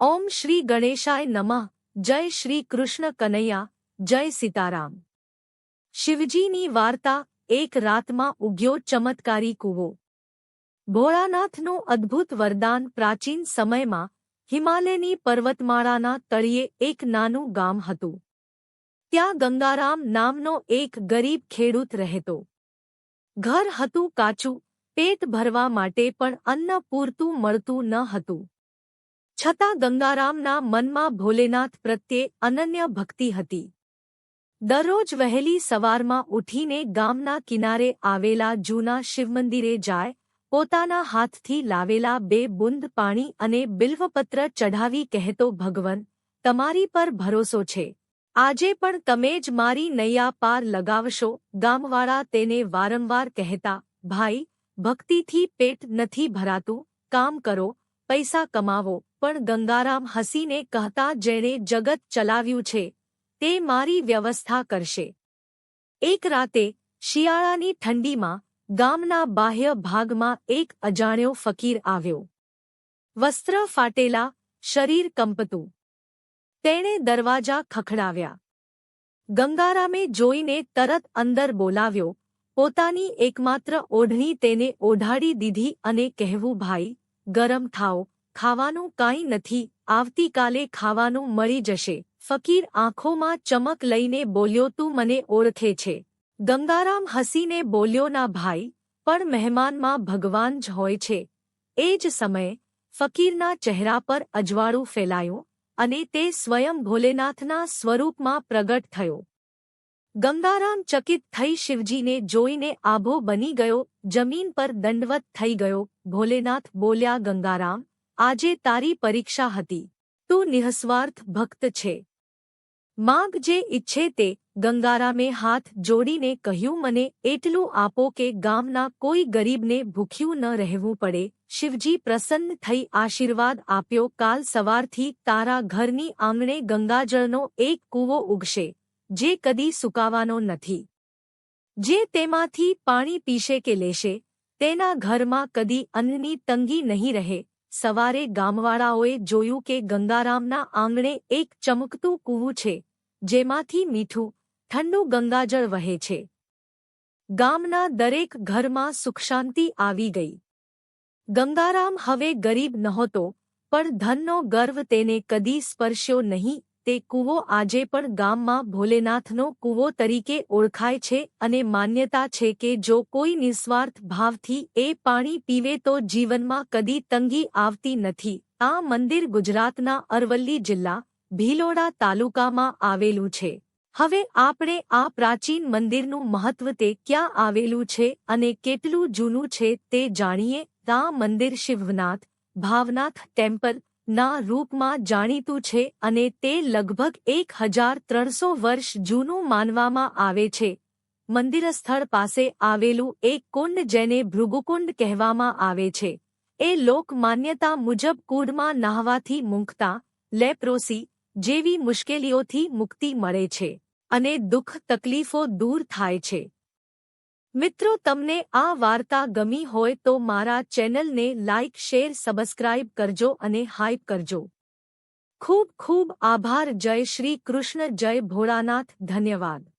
ઓમ શ્રી ગણેશાય નમઃ, જય શ્રી કૃષ્ણ કનૈયા, જય સીતારામ. શિવજીની વાર્તા, એક રાતમાં ઉગ્યો ચમત્કારી કૂવો. ભોળાનાથનું અદ્ભુત વરદાન પ્રાચીન સમયમાં હિમાલયની પર્વતમાળાના તળિયે એક નાનું ગામ હતું. ત્યાં ગંગારામ નામનો એક ગરીબ ખેડૂત રહેતો. ઘર હતું કાચું, પેટ ભરવા માટે પણ અન્ન પૂરતું મળતું ન હતું. છતાં ગંગારામના મનમાં ભોલેનાથ પ્રત્યે અનન્ય ભક્તિ હતી. દરરોજ વહેલી સવારમાં ઉઠીને ગામના કિનારે આવેલા જૂના શિવમંદિરે જાય, પોતાના હાથથી લાવેલા બે બુંદ પાણી અને બિલ્વપત્ર ચઢાવી કહેતો, ભગવન, તમારી પર ભરોસો છે. આજે પણ તમે જ મારી નૈયા પાર લગાવશો. ગામવાળા તેને વારંવાર કહેતા, ભાઈ, ભક્તિથી પેટ નથી ભરાતું. કામ કરો પૈસા કમાવો, પણ ગંગારામ હસીને કહતા જેણે જગત ચલાવ્યું છે, તે મારી વ્યવસ્થા કરશે. એક રાતે, શિયાળાની ઠંડીમાં, ગામના બાહ્ય ભાગમાં એક અજાણ્યો ફકીર આવ્યો. વસ્ત્ર ફાટેલા, શરીર કંપતું. તેણે દરવાજા ખખડાવ્યા. ગંગારામે જોઈને તરત અંદર બોલાવ્યો, પોતાની એકમાત્ર ઓઢણી તેને ઓઢાડી દીધી અને કહેવું, ભાઈ ગરમ થાઓ, ખાવાનું કાંઈ નથી, આવતીકાલે ખાવાનું મળી જશે. ફકીર આંખોમાં ચમક લઈને બોલ્યો, તું મને ઓળખે છે. ગંગારામ હસીને બોલ્યો, ના ભાઈ, પણ મહેમાનમાં ભગવાન જ હોય છે. એ જ સમયે ફકીરના ચહેરા પર અજવાળું ફેલાયું અને તે સ્વયં ભોલેનાથના સ્વરૂપમાં પ્રગટ થયો. ગંગારામ ચકિત થઈ શિવજીને જોઈને આભો બની ગયો, જમીન પર દંડવત થઈ ગયો, ભોલેનાથ બોલ્યા, ગંગારામ, આજે તારી પરીક્ષા હતી. તું નિઃસ્વાર્થ ભક્ત છે. માગ જે ઈચ્છે તે. ગંગારામે હાથ જોડીને કહ્યું, મને એટલું આપો કે ગામના કોઈ ગરીબને ભૂખ્યું ન રહેવું પડે. શિવજી પ્રસન્ન થઈ આશીર્વાદ આપ્યો, કાલ સવારથી તારા ઘરની આંગણે ગંગાજળનો એક કૂવો ઉગશે. જે કદી સુકાવાનો નથી. જે તેમાંથી પાણી પીશે કે લેશે, તેના ઘરમાં કદી અન્નની તંગી નહીં રહે. સવારે ગામવાળાઓએ જોયું કે ગંગારામના આંગણે એક ચમકતું કૂવું છે, જેમાંથી મીઠું, ઠંડુ ગંગાજળ વહે છે. ગામના દરેક ઘરમાં સુખશાંતિ આવી ગઈ. ગંગારામ હવે ગરીબ નહોતો, પણ ધનનો ગર્વ તેને કદી સ્પર્શ્યો નહીં. તે કૂવો આજે પણ ગામમાં ભોલેનાથનો કૂવો તરીકે ઓળખાય છે અને માન્યતા છે કે જો કોઈ નિસ્વાર્થ ભાવથી એ પાણી પીવે તો જીવનમાં કદી તંગી આવતી નથી. આ મંદિર ગુજરાતના અરવલ્લી જિલ્લા, ભીલોડા તાલુકામાં આવેલું છે. હવે આપણે આ પ્રાચીન મંદિરનું મહત્વ તે ક્યાં આવેલું છે અને કેટલું જૂનું છે તે જાણીએ. આ મંદિર શિવનાથ, ભાવનાથ ટેમ્પલ ના રૂપમાં જાણીતું છે અને તે લગભગ એક હજાર ત્રણસો વર્ષ જૂનું માનવામાં આવે છે. મંદિરસ્થળ પાસે આવેલું એક કુંડ જેને ભૃગુકુંડ કહેવામાં આવે છે. એ લોક માન્યતા મુજબ કુંડમાં નહાવાથી મૂંઘતા લેપ્રોસી, જેવી મુશ્કેલીઓથી મુક્તિ મળે છે અને દુઃખ તકલીફો દૂર થાય છે. મિત્રો, તમને આ વાર્તા ગમી હોય તો મારા ચેનલને લાઇક શેર, સબસ્ક્રાઇબ કરજો અને હાઇપ કરજો. ખૂબ ખૂબ આભાર. જય શ્રી કૃષ્ણ. જય ભોળાનાથ. ધન્યવાદ.